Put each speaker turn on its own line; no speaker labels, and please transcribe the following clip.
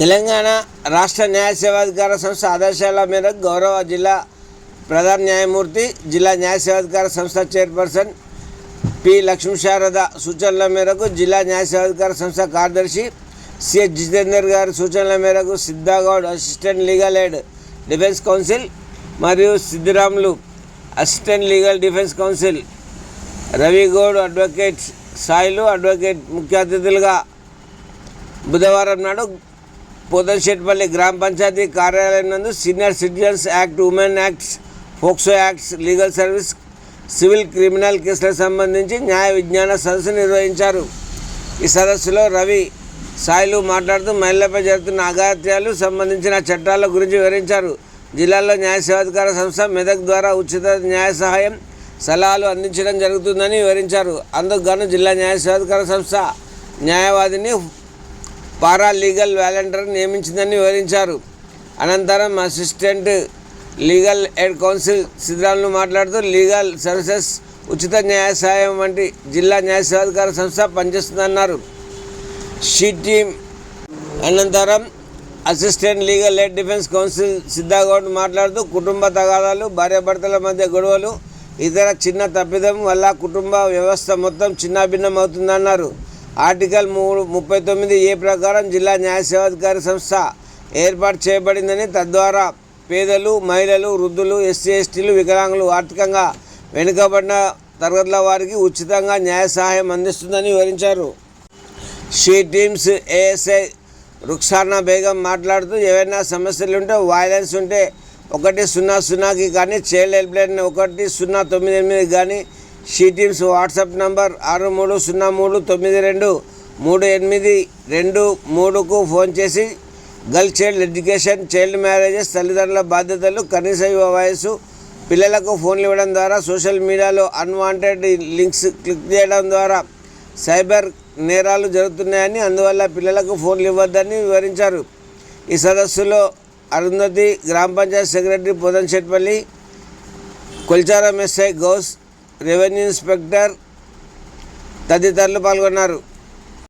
తెలంగాణ రాష్ట్ర న్యాయ సేవాధికార సంస్థ ఆదేశాల మేరకు గౌరవ జిల్లా ప్రధాన న్యాయమూర్తి జిల్లా న్యాయ సేవాధికార సంస్థ చైర్పర్సన్ పి. లక్ష్మీ శారద సూచనల మేరకు జిల్లా న్యాయ సేవాధికార సంస్థ కార్యదర్శి సిహెచ్ జితేందర్ గారి సూచనల మేరకు Siddhagoud assistant legal aid defence counsel మరియు Siddiramulu assistant legal defence counsel Ravigoud advocate Sailu advocate ముఖ్య అతిథులుగా బుధవారం నాడు పోతంశెట్పల్లి గ్రామ పంచాయతీ కార్యాలయం నందు senior citizens act women acts POCSO acts legal service civil criminal కేసులకు సంబంధించి న్యాయ విజ్ఞాన సదస్సు నిర్వహించారు. ఈ సదస్సులో రవి సాయిలు మాట్లాడుతూ మహిళలపై జరుగుతున్న అగాత్యాలు సంబంధించిన చట్టాల గురించి వివరించారు. జిల్లాలో న్యాయ సేవాధికార సంస్థ మెదక్ ద్వారా ఉచిత న్యాయ సహాయం సలహాలు అందించడం జరుగుతుందని వివరించారు. అందుకు గాను జిల్లా న్యాయ సేవాధికార సంస్థ న్యాయవాదిని పారా లీగల్ వాలంటీర్ నియమించిందని వివరించారు. అనంతరం అసిస్టెంట్ లీగల్ ఎయిడ్ కౌన్సిల్ సిద్ధాలను మాట్లాడుతూ లీగల్ సర్వీసెస్ ఉచిత న్యాయ సహాయం వంటి జిల్లా న్యాయ సేవాధికార సంస్థ పనిచేస్తుందన్నారు. షీ టీమ్ అనంతరం assistant legal aid defence counsel Siddhagoud మాట్లాడుతూ కుటుంబ తగాదాలు భార్యాభర్తల మధ్య గొడవలు ఇతర చిన్న తప్పిదం వల్ల కుటుంబ వ్యవస్థ మొత్తం చిన్నాభిన్నం అవుతుందన్నారు. ఆర్టికల్ మూడు ముప్పై తొమ్మిది ఏ ప్రకారం జిల్లా న్యాయ సేవాధికారి సంస్థ ఏర్పాటు చేయబడిందని తద్వారా పేదలు మహిళలు వృద్ధులు ఎస్సీ ఎస్టీలు వికలాంగులు ఆర్థికంగా వెనుకబడిన తరగతుల వారికి ఉచితంగా న్యాయ సహాయం అందిస్తుందని వివరించారు. She teams ASI Ruksana Begum మాట్లాడుతూ ఏవైనా సమస్యలు ఉంటే వైలెన్స్ ఉంటే ఒకటి సున్నా సున్నాకి కానీ చైల్డ్ హెల్ప్ లైన్ ఒకటి సున్నా తొమ్మిది ఎనిమిది కానీ షీటీమ్స్ వాట్సాప్ నంబర్ ఆరు మూడు సున్నా మూడు తొమ్మిది రెండు మూడు ఎనిమిది రెండు మూడుకు ఫోన్ చేసి girl child education child marriages తల్లిదండ్రుల బాధ్యతలు కనీస యువ వయసు పిల్లలకు ఫోన్లు ఇవ్వడం ద్వారా సోషల్ మీడియాలో అన్వాంటెడ్ లింక్స్ క్లిక్ చేయడం ద్వారా సైబర్ నేరాలు జరుగుతున్నాయని అందువల్ల పిల్లలకు ఫోన్లు ఇవ్వద్దని వివరించారు. ఈ సదస్సులో అరుంధతి గ్రామ panchayat secretary Pothamshetpally Kolcharam SI Gaus revenue inspector తదితరులు పాల్గొన్నారు.